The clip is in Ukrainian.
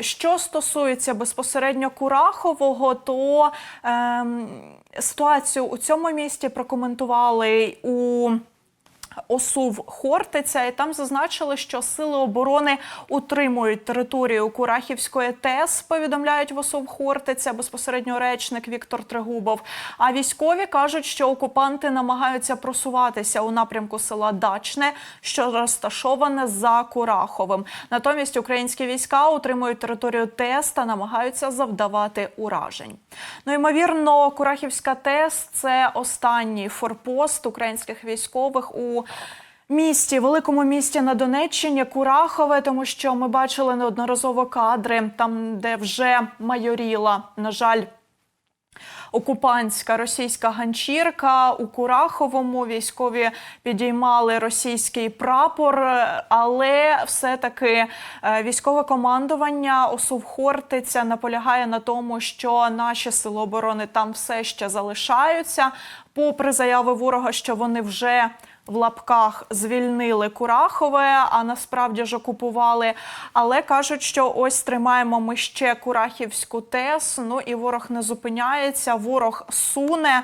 Що стосується безпосередньо Курахового, то ем, ситуацію у цьому місті прокоментували у ОСУВ Хортиця, і там зазначили, що сили оборони утримують територію Курахівської ТЕС. Повідомляють в ОСУВ Хортиця безпосередньо речник Віктор Трегубов. А військові кажуть, що окупанти намагаються просуватися у напрямку села Дачне, що розташоване за Кураховим. Натомість українські війська утримують територію ТЕС та намагаються завдавати уражень. Ну ймовірно, Курахівська ТЕС це останній форпост українських військових у місті, великому місті на Донеччині, Курахове, тому що ми бачили неодноразово кадри там, де вже майоріла, на жаль. Окупантська російська ганчірка у Кураховому військові підіймали російський прапор, але все-таки е, військове командування ОСУВ Хортиця наполягає на тому, що наші сили оборони там все ще залишаються, попри заяви ворога, що вони вже в лапках звільнили Курахове, а насправді ж окупували. Але кажуть, що ось тримаємо ми ще Курахівську ТЕС. Ну і ворог не зупиняється, ворог суне.